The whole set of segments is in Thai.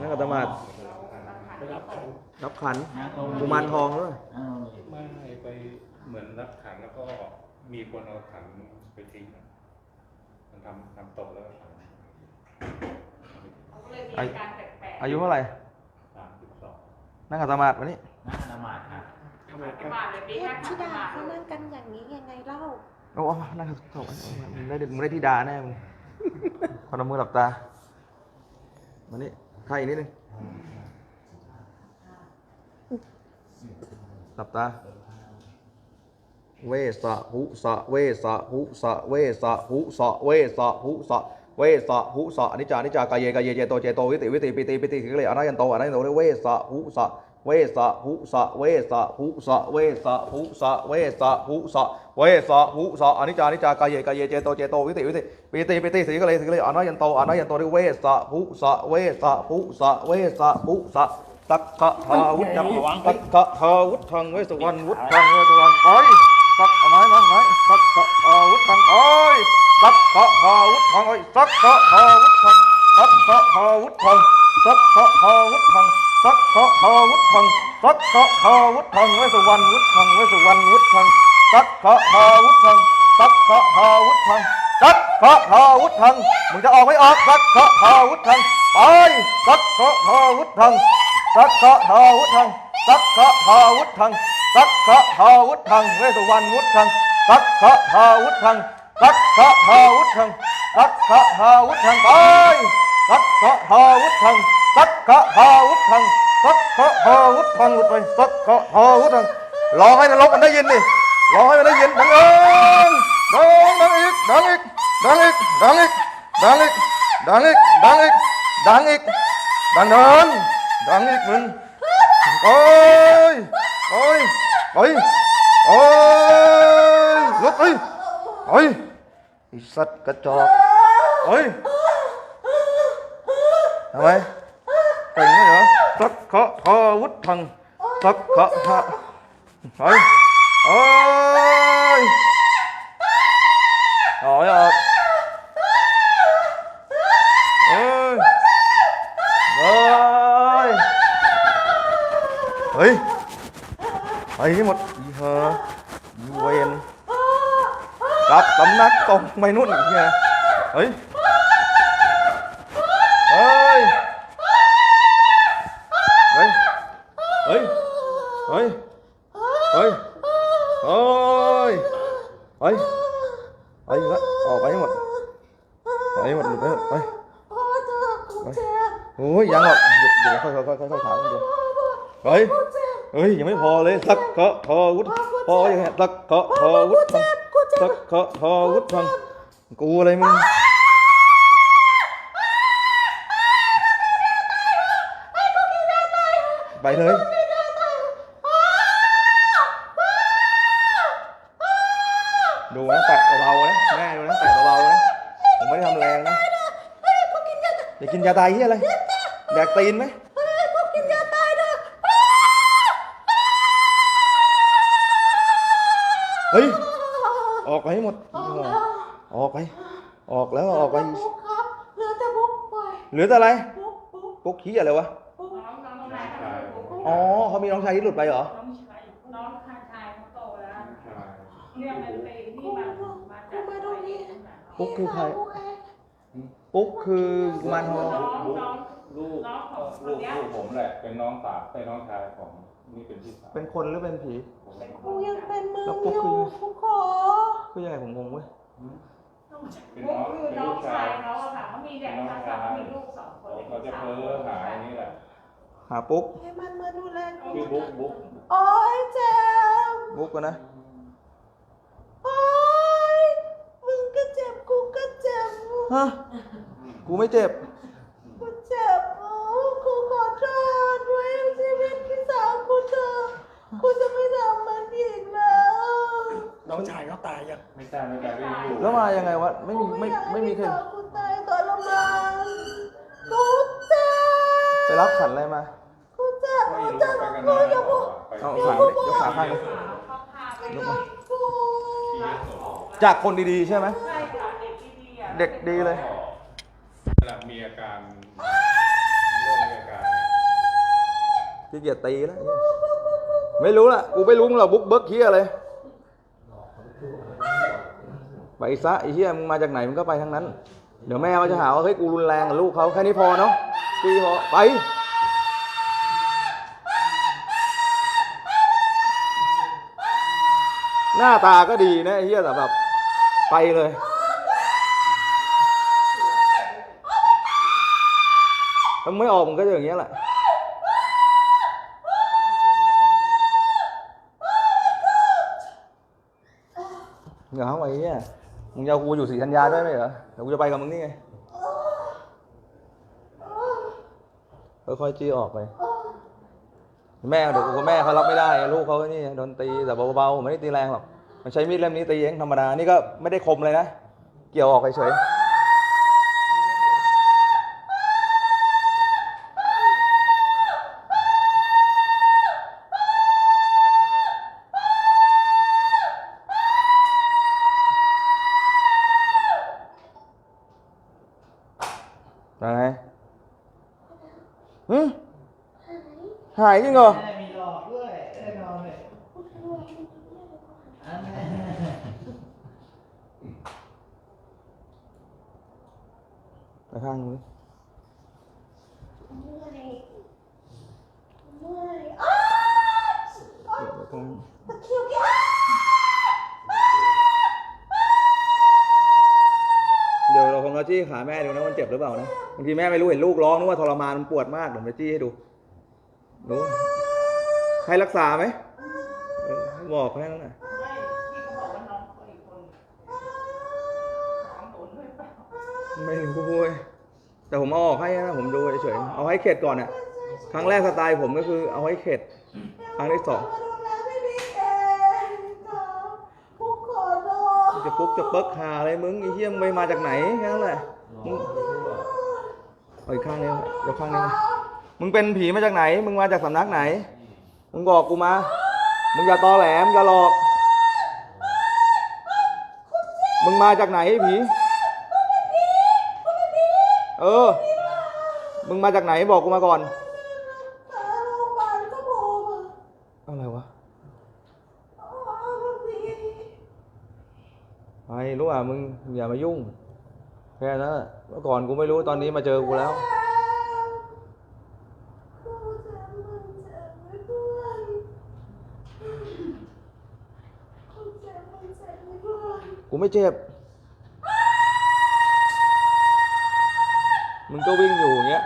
นั่นก็ตมาดไปรับขันรับขันนะตรงกุมารทองด้วยเออไม่ไปเหมือนรับขันแล้วก็มีคนเอาขันไปทิ้งอะมันทำทำตกแล้วก็ขันก็เลยมีอาการแปลกๆอายุเท่าไหร่สามสิบสองนั่งกับตมาดวันนี้หน้าละหมาดค่ะทำไมประมาณเลยปีเทแรพกธิดามาเขานั่งกันอย่างนี้ยังไงเล่าโอ้โหนั่งกับโถ่มึงได้มึงได้ที่ดาแน่มึงพนมมือหลับตาวันนี้ ใครอีกนิดนึงหลับตา เวสะหุสะเวสะหุสะเวสะหุสะเวสะหุสะเวสะหุสะอนิจจานิจจากายเยกายเยเจโตเจโตวิติวิติปิติปิติสิกเลอนายันโตอนายันโตเวสะหุสะเวสะหุสะเวสะหุสะเวสะหุสะเวสะหุสะ เวสะหุสะอนิจจานิจจากายเยกายเยเจโตเจโตวิติวิติปิติปิติสิกเลสิกเลอนายันโตอนายันโตเวสะหุสะเวสะหุสะเวสะหุสะตักกะทาวุธังตักกะทาวุธังเวสวรรณวุธังเวสวรรณไปสักเอาไม้มาไม้สักกะอาวุธทางโอ้ยสักกะอาวุธทางโอ้ยสักกะอาวุธทางสักกะอาวุธทางสักกะอาวุธทางสักกะอาวุธทางสักกะอาวุธทางไว้สุวรรณวุธทางไว้สุวรรณวุธท ตัดขอหอวุฒิทังตัดขอหอวุฒิทังตัดขอหอวุฒิทังมึงจะออกไม่ออกตัดขอหอวุฒิทังไปตัดขอหอวุฒิทังตัดขอหอวุฒิทังตัดขอหอวุฒิทังตัดขอหอวุฒิทังเวสุวรรณวุฒิทังตัดขอหอวุฒิทังตัดขอหอวุฒิทังตัดขอหอวุฒิทังไปตัดขอหอวุฒิทังตัดขอหอวุฒิทังตัดขอหอวุฒิทังหลุดไปตัดขอหอวุฒิทังร้องให้นรกมันได้ยินดิ ร้องให้มันได้ยินดังเอิงดังดังอีกดังอีกดังอีกดังอีกดังอีกดังอีกดังอีกดังอีกดังเดินดังอีกมึงโอ้ยโอ้ยโอ้ยโอ้ยลุกเอ้ยโอ้ยไอสัตว์กระจอกโอ้ยทำไมเก่งไหมเหรอสักขะทาวุธทังสักขะทาโอ้ย ơi, rồi ơi! Ơi ơi ấy ấy một gì hả? Quen? Đập tấm nát con mày nuốt nữa nha ấy ơi đấy ấy ấy ấy โอ้ยไปไปอีกแล้วออกไปหมดไปหมดหลุดไปหมดไปโอ้ยยังหรอเดี๋ยวค่อยค่อยค่อยค่อยถามเดี๋ยไปเฮ้ยยังไม่พอเลยสักเคาะพอวุฒพออย่างเงี้ยสักเคาะพอวุฒฟัสักเคาะพอวุฒฟังกูอะไรมึงไปเลย ดูนะแตะเบาๆนะแม่ดูนะแตะเบาๆนะผมไม่ได้ทำแรงนะอย่ากินยาตายที่อะไรแดกตีนไหมกูกินยาตายเด้อเฮ้ยออกไปให้หมด ออกไป ออกแล้วออกไปบุ๊กครับเหลือแต่บุ๊กไปเหลือแต่อะไรบุ๊กบุ๊กปุ๊กขี้อะไรวะบุ๊กน้องน้องชายเขาลูกอ๋อเขามีน้องชายที่หลุดไปเหรอ น้องชายน้องชายชายเขาโตแล้ว ใช่ เนี่ยมันไปที่มันมาจากไปนี่ ปุ๊กคือใครบุ๊กเองปุ๊กคือกุมารทองน้องน้องลูกน้องของคลูนกเนี้ยลูกผมแหละ เป็นน้องสาวเป็นน้องชายของนี่เป็นพี่สาวเป็นคนหรือเป็นผี ผมเป็นคกูนยังเป็นมือแล้วอปุ๊กยู่คือกูขอคือยังไงผมงงเว้ย เป็นพวน้กองคือเป็นน้อลูงกชาชายยเขาอะค่ะเขามีเด็กชายเขามีลูกสองคนเขาจะเพ้อหาอย่างนี้แหละ หาปุ๊กให้มันมาดูแลกู ชื่อบุ๊กบุ๊กโอ้ยเจ็บบุ๊กกันนะ โอ้ยมึงก็เจ็บกูก็เจ็บ ฮะกูไม่เจ็บ กูเจ็บโอ้กูขอโทษด้วยชีวิตพี่สาวกูเธอะกูจะไม่ทำมันอีกแล้ว น้องชายเขาตายยังไม่ใช่ไม่ใช่ไม่อยู่แล้วมายังไงวะ ไม่มีไม่ไม่มีใครอยากให้พี่สาวกูตายทรมานกูเจ็บไปรับขันอะไรมา กูเจ็บไม่กูรู้เจ็บไปกันกูนะอย่าพูดไปเอาที่ขาดิยกขาข้างเลยเขาพาไปยกมากูจากคนดีๆใช่ไหม เด็กดีเลยหลังมีอาการเริ่มมีอาการขี้เกียจตีแล้วไอ้เหี้ยไม่รู้ละกูไม่รู้มึงหรอกบุ๊กเบิร์กเฮียเลยไปซะไอ้เฮียมึงมาจากไหนมึงก็ไปทั้งนั้น เดี๋ยวแม่เขาจะหาว่าเฮ้ยกูรุนแรงกับลูกเขาแค่นี้พอเนาะตีพอไป หน้าตาก็ดีนะไอ้เฮียแต่แบบไปเลย มึงไม่ออกมึงก็จะอย่างเงี้ยแหละเหงาไอ้เหี้ยมึงจะเอากูอยู่สีธัญญาด้วยไหมเหรอเดี๋ยวกูจะไปกับมึงนี่ไงค่อยๆจี้ออกไป แม่เดี๋ยวกูกับแม่เขารับไม่ได้ลูกเขานี่โดนตีแต่เบาๆไม่ได้ตีแรงหรอกมันใช้มีดเล่มนี้ตีเองธรรมดานี่ก็ไม่ได้คมเลยนะ เกี่ยวออกเฉยๆ ยังไงหืมหายจริงเหรอ แม่มีหลอกด้วยแน่นอนเลยอันนี้ ไปข้างนู้น เมื่อยเมื่อยอ้า เดี๋ยวไปข้างนู้น ตะคริวกี้ เดี๋ยวเราคงเอาจี้ขาแม่ดูนะมันเจ็บหรือเปล่านะบางทีแม่ไม่รู้เห็นลูกร้องนึกว่าทรมานมันปวดมากเดี๋ยวไปจี้ให้ดูดูให้รักษาไหมบอกแค่นั้นนะไม่พี่ก็บอกว่าน้องอีกคนน้องโดนด้วยไม่รู้เว้ยแต่ผมเอาออกให้นะผมดูเฉยๆเอาให้เข็ดก่อนน่ะครั้งแรกสไตล์ผมก็คือเอาให้เข็ดครั้งที่สองมาดูแลพี่บิ๊กเองค่ะพวกจะปุ๊กจะเปิกหาอะไรมึงไอ้เหี้ยมไปมาจากไหนแค่นั้นแหละ เอาอีกข้างนึงเดี๋ยวข้างนึงมึงเป็นผีมาจากไหน มึงมาจากสำนักไหน มึงบอกกูมา มึงอย่าตอแหลมอย่าหลอก มึงมาจากไหนผี เออ มึงมาจากไหนบอกกูมาก่อน อะไรวะอ๋อพี่ไปรู้อะมึงอย่ามายุ่ง แค่นั้นเมื่อก่อนกูไม่รู้ตอนนี้มาเจอกูแล้วกูไม่เจ็บ มึงก็วิ่งอยู่อย่างเงี้ย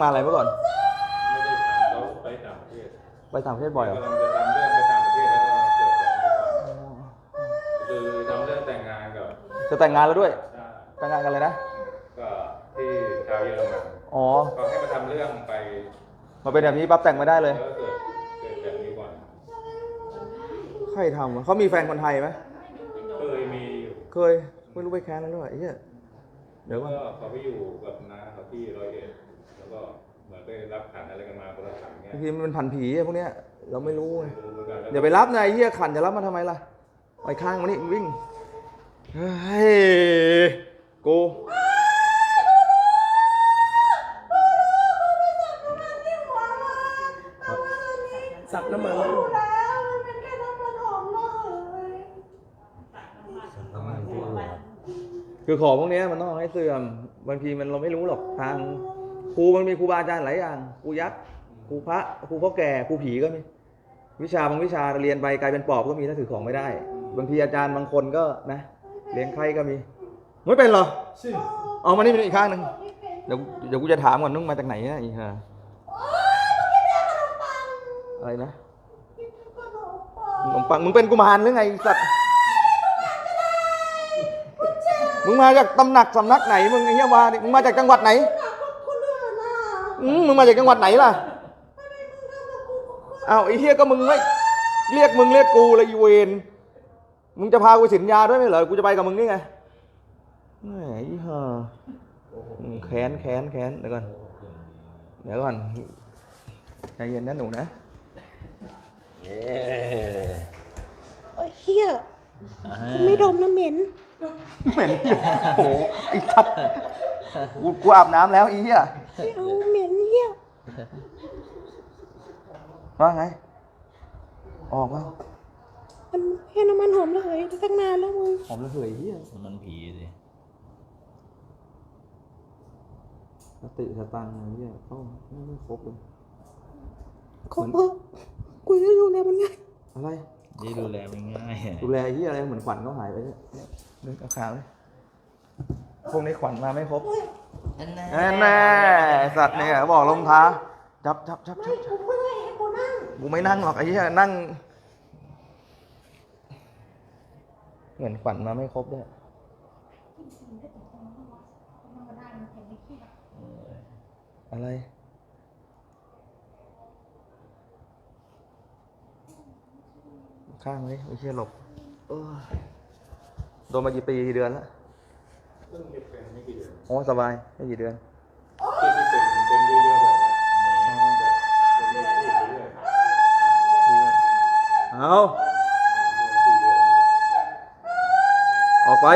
ำงานอะไรเมื่อก่อน ไม่ได้ถามเขาไปต่างประเทศไปต่างประเทศบ่อยเหรอกำลังจะทำเรื่องไปต่างประเทศแล้วก็เกิดแบบนี้ก่อนคือทำเรื่องแต่งงานกับจะแต่งงานแล้วด้วย ชาติแต่งงานกันเลยนะ ก็ที่ชาวเยอรมันอ๋อเขาให้มาทำเรื่องไปมาเป็นแบบนี้ปั๊บแต่งไม่ได้เลยแล้วก็เกิดเกิดแบบนี้ก่อนใครทำวะเขามีแฟนคนไทยไหมเคยมีอยู่เคย ไม่รู้ไปแค้นแล้วด้วยไอ้เหี้ยเดี๋ยวก็ก่อนเขาไปอยู่กับน้าเขาที่ร้อยเอ็ดแล้ว ก็เหมือนไปรับขันอะไรกันมาคนละขันเงี้ยบางทีมันเป็นผันผีอะพวกเนี้ยเราไม่รู้ไงดูเหมือนกันแล้วอย่าไปรับนะไอ้เหี้ยขันจะรับมาทำไมล่ะไปข้างมานี่วิ่งเฮ้ยกูสักน้ำมันอยู่แล้วมันเป็นแค่น้ำมันหอมระเหยคือของพวกเนี้ยมันต้องเอาให้เสื่อมบางทีมันเราไม่รู้หรอกทาง ครูมันมีครูบาอาจารย์หลายอย่างครูยักษ์ครูพระครูพ่อแก่ครูผีก็มีวิชาบางวิชาเรียนไปกลายเป็นปอบก็มีถ้าถือของไม่ได้ บางทีอาจารย์บางคนก็นะเลี้ยงไข้ก็มีไม่เป็นเหรอเอามานี่เป็นอีกข้างหนึ่งเดี๋ยวเดี๋ยวกูจะถามก่อนนุ่งมาจากไหนอะอีห่าอะไรนะขนมปังมึงเป็นกุมารหรือไงไอ้สัตว์มึงมาจากตำหนักสำนักไหนมึงไอ้เหี้ยวาเนี่ยมึงมาจากจังหวัดไหนคนอื่นน่ะ อืมมึงมาจากจังหวัดไหนล่ะอ้าวไอ้เหี้ยก็มึงไม่เรียกมึงเรียกกูเลยอีเวนมึงจะพากูสินยาด้วยไหมเหรอกูจะไปกับมึงนี่ไงแหมไอ้ห่าอืมแค้นแค้นแค้นเดี๋ยวก่อนเดี๋ยวก่อนใจเย็นนะหนูนะนเหม็นโอ้โหไอ้สัตว์กูกูอาบน้ำแล้วอีเหี้ย ไม่เอาเหม็นเหี้ย ว่าไง ออกมามันแค่น้ำมันหอมระเหยตั้งนานแล้วมึงหอมระเหยเหี้ยมันผีสิสติสตังค์ไอ้เหี้ยเข้าไม่ไม่ครบเลย ขอเพิ่มกูจะดูแลมันไงอะไร นี่ดูแลไม่ง่ายอะดูแลไอ้เหี้ยอะไรเหมือนขวัญเขาหายไปเนี่ยนึกเอาขาเลย พวกนี้ขวัญมาไม่ครบนั่นแน่แน่ไอ้สัตว์เนี่ยบอกลงท้าจับจับจับจัไม่บกูเพิ่งให้กูนั่งกูไม่นั่งหรอกไอ้เหี้ยนั่ง เหมือนขวัญมาไม่ครบด้วยอะไร ข้างเลยไม่เชื่อหลบเออโดนมากี่ปีกี่เดือนแล้ว เพิ่งจะเป็นไม่กี่เดือนโอ้สบายไม่กี่เดือนที่ที่เป็นเป็นเยอะๆแบบนี้แบบเป็นเรื่อยๆเรื่อยๆเอาสี่เดือนออกไป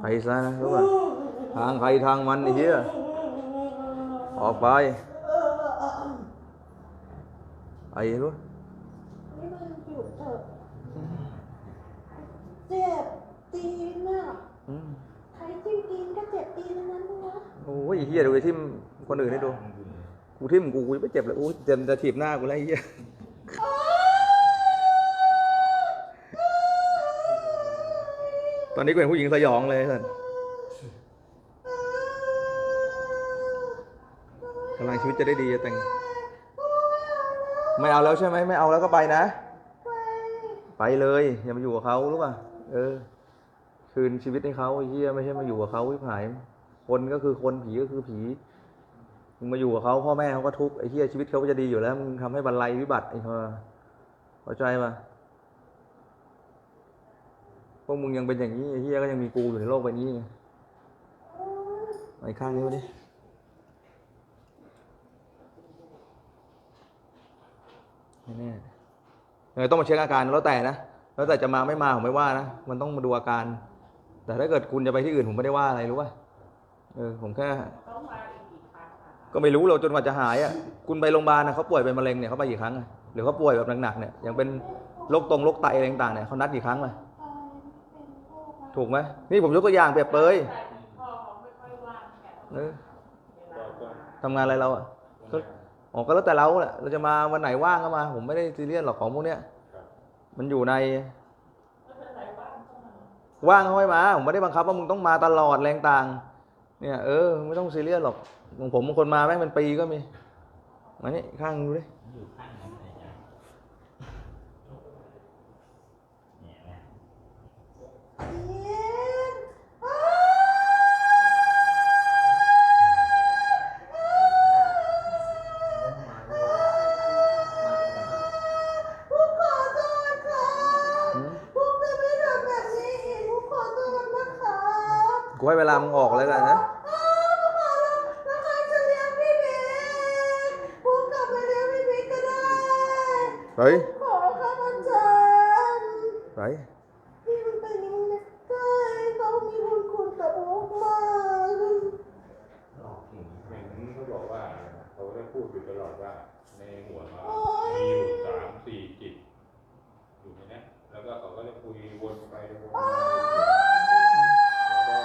ไปซะนะรู้ป่ะทางใครทางมันไอ้เหี้ยออกไป ไปรู้ไม่มาหยุดเถอะเจ็บตีนอะ อืม ใครจิ้มตีนก็เจ็บตีนทั้งนั้นนะ โอ้ยไอ้เหี้ยดูไอ้ทิมคนอื่นให้ดู กูทิมกูกูไม่เจ็บเลยโอ้ยเจ็บจะถีบหน้ากูแล้วไอ้เหี้ยตอนนี้กูเห็นผู้หญิงสยองเลยท่านกำลังชีวิตจะได้ดีจะแต่ง ไม่เอาแล้วใช่ไหมไม่เอาแล้วก็ไปนะ ไปเลยอย่ามาอยู่กับเขารู้ป่ะเออ คืนชีวิตให้เขาไอ้เหี้ยไม่ใช่มาอยู่กับเขาวิผาย คนก็คือคนผีก็คือผี มึงมาอยู่กับเขาพ่อแม่เขาก็ทุกข์ไอ้เหี้ยชีวิตเขาก็จะดีอยู่แล้วมึงทำให้บรรลัยวิบัติไอ้เธอเข้าใจปะพวกมึงยังเป็นอย่างนี้ไอ้เหี้ยก็ยังมีกูอยู่ในโลกใบนี้ไอ้ข้างนี้มาดิแน่ๆเออต้องมาเช็คอาการแล้วแต่นะแล้วแต่จะมาไม่มาผมไม่ว่านะมันต้องมาดูอาการ แต่ถ้าเกิดคุณจะไปที่อื่นผมไม่ได้ว่าอะไรรู้ป่ะเออผมแค่ ก็ไม่รู้เราจนกว่าจะหายอะคุณไปโรงพยาบาลนะเขาป่วยเป็นมะเร็งเนี่ยเขาไปกี่ครั้งอะหรือเขาป่วยแบบหนักๆเนี่ยอย่างเป็นโรคตรงโรคไตอะไรต่างๆเนี่ยเขานัดกี่ครั้งเลยถูกไหมนี่ผมยกตัวอย่างเปรียบเปยแต่พ่อเขาไม่ค่อยว่างาก็ทำงานอะไรเราอะก็อ๋อก็แล้วแต่เราแหละเราจะมาวันไหนว่างก็มา ผมไม่ได้ซีเรียสหรอกของพวกเนี้ยมันอยู่ใน ว่างก็มาว่างเขาให้มา ผมไม่ได้บังคับว่ามึงต้องมาตลอดแรงต่าง เนี่ยเออไม่ต้องซีเรียสหรอกของผมบางคนมาแม่งเป็นปีก็มีมานี่ข้างดูดิอยู่ข้างนั้นเลยจ้ะเนี่ยนะกูขอโทษครับกูจะไม่ทำแบบนี้อีกกูขอโทษนะครับกูให้เวลามึงออกแล้วกันนะ อ้าวกูขอโทษแล้วใครจะเลี้ยงพี่บิ๊กกูกลับไปเลี้ยงพี่บิ๊กก็ได้ เฮ้ย ขอข้าพเจ้า ไป พี่มันเป็นอย่างนี้ใช่เขามีบุญคุณกับโอ๊กมาก เห็นเขาบอกว่าเขาได้พูดอยู่ ตลอดว่า ในหัวเขามีอยู่สามสี่จิต อยู่ในนี้แล้วก็เขาก็จะคุยวนไปวนมาแล้วก็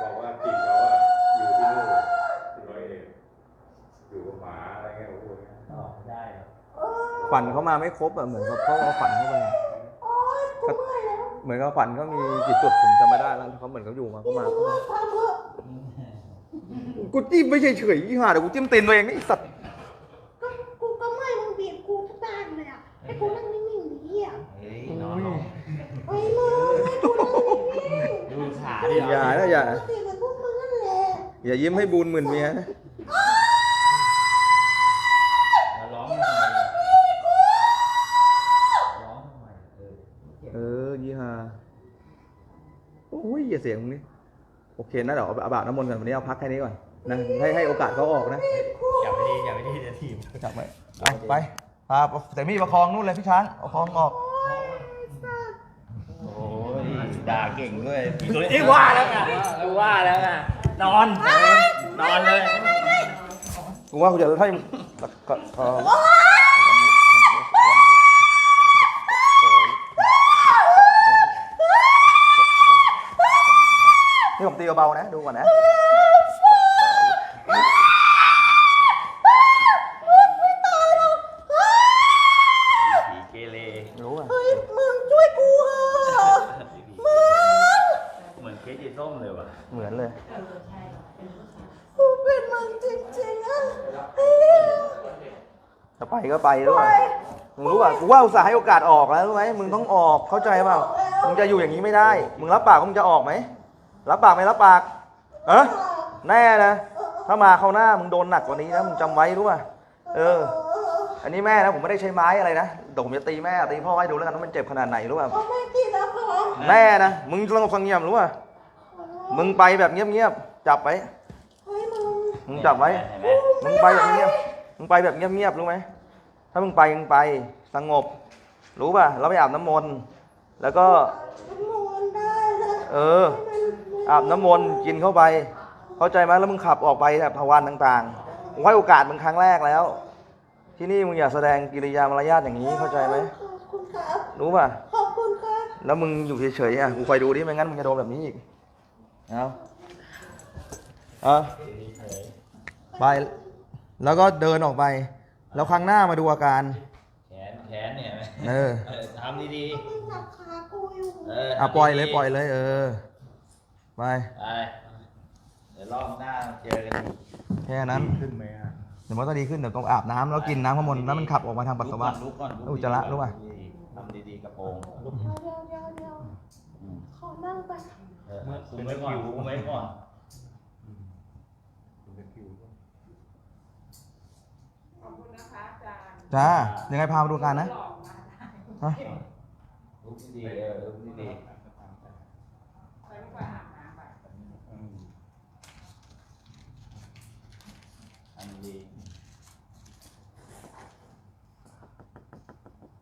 บอกว่าจิตเราอะอยู่ที่นู่นที่ร้อยเอ็ดอยู่กับหมาอะไรเงี้ยโอ้โหออกได้เหรอฝันเขามาไม่ครบอะเหมือนกับเขาเอาฝันเข้าไปโอ๊ยกูเมื่อยแล้วเหมือนกับฝันเขามีกี่จุดผมจำไม่ได้แล้วเขาเหมือนเขาอยู่มาเขามา กูว่าทำเถอะกูจิ้มไม่ใช่เฉยยี่ห้าแต่กูจิ้มตีนตัวเองนี่ไอ้สัตว์ก็กูก็เมื่อยมึงบีบกูทุกด้านเลยอะให้กูนั่งนิ่งๆดิอะเฮ้ยนอนลงไอ้มึงให้กูนั่งนิ่งดูขาดิอย่านะอย่าๆปกติกับพวกมึงนั่นแหละ อย่ายิ้มให้บูนหมื่นเมียนะ เสียงมึงนี่โอเคนะเดี๋ยวเอาอาบาดน้ำมนต์กันวันนี้เอาพักแค่นี้ก่อนอนะให้ให้โอกาสเขาออกนะอย่าไปดีอย่าไปดีเดี๋ยวทีมจับไว้เอาไปพาแต่มีประคองนู่นเลยพี่ช้างเอาคองออกโอ้ยด่าเก่งด้วยตัวนี้ว่าแล้วไงว่าแล้วไงนอนนอนเลยกูว่ากูจะให้ก็ นี่ผมตีเบาๆนะ ดูก่อนนะ ผีเกเรรู้อะ เฮ้ยมึงช่วยกูเถอะมึงเหมือนเคสยีส้มเลยว่ะเหมือนเลย กูเป็นมึงจริงๆอะเฮ้ยจะไปก็ไปรู้ป่ะมึงรู้ป่ะกูว่าอุตส่าห์ให้โอกาสออกแล้วรู้ไหมมึงต้องออกเข้าใจเปล่ามึงจะอยู่อย่างนี้ไม่ได้ มึงรับปากว่ามึงจะออกไหม รับปากไหมรับปากเออแน่นะถ้ามาเขาวหน้ามึงโดนหนักกว่านี้นะมึงจำไว้รู้ป่ะเออ อันนี้แม่นะผมไม่ได้ใช้ไม้อะไรนะเดี๋ยวผมจะตีแม่ตีพ่อให้ดูแล้วกันว่ามันเจ็บขนาดไหนรู้ป่ะเขาไม่กินแล้วเหรอแม่นะมึงสงบเสงี่ยมรู้ป่ะมึงไปแบบเงียบๆจับไว้เฮ้ยมึงมึงจับไว้เห็นไหมมึงไปแบบเงียบมึงไปแบบเงียบๆรู้ไหมถ้ามึงไปมึงไปสงบ รู้ป่ะเราไปอาบน้ำมนต์แล้วก็มันมวนได้นะเออ อาบน้ำมนต์กินเข้าไป เข้าใจไหมแล้วมึงขับออกไปแบบทวารต่างๆผมให้โอกาสมึงครั้งแรกแล้ว ที่นี่มึงอย่าแสดงกิริยามารยาทอย่างนี้เข้าใจไหมขอบคุณครับรู้ป่ะ ขอบคุณครับแล้วมึงอยู่เฉยๆอะกูคอยดูดิไม่งั้นมึงจะโดนแบบนี้อีกเอาเอาไปแล้วก็เดินออกไป แล้วครั้งหน้ามาดูอาการ แขนแขนเนี่ยเออเออทำดีมึงหนักขากูอยู่ๆเอออะทำปล่อยเลยดีๆปล่อยเลยเออ ไป ไปเดี๋ยวรอบหน้าเจอกันอีกแค่นั้น ขึ้นไหมอะเดี๋ยวมันก็ดีขึ้น เดี๋ยวต้องอาบน้ำแล้วกินน้ำข้างบนแล้วมันขับออกมาทางปัสสาวะ ลุกก่อนลุกก่อนอุจจาระรู้ป่ะ ทำดีๆกระโปรงเดี๋ยวเดี๋ยวเดี๋ยวเดี๋ยวอืมขอนั่งไปเออคุมไว้ก่อนคุมไว้ก่อนคุณจะคิวด้วยขอบคุณนะคะอาจารย์จ้ายังไงพามาดูอาการนะ หลอกมาได้ฮะลุกดีๆเออลุกดี ไปลูกไปอาบน้ำไป อืม ๆทำดี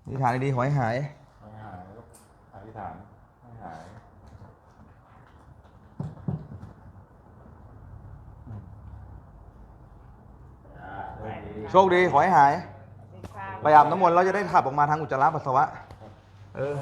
อธิษ ฐานดีๆขอให้หาย ไม่หายก็อธิษฐานไม่หายโชคดีขอให้หาย ไปอาบน้ำมนต์แล้วจะได้ขับออกมาทางอุจจาระปัสสาวะ เออ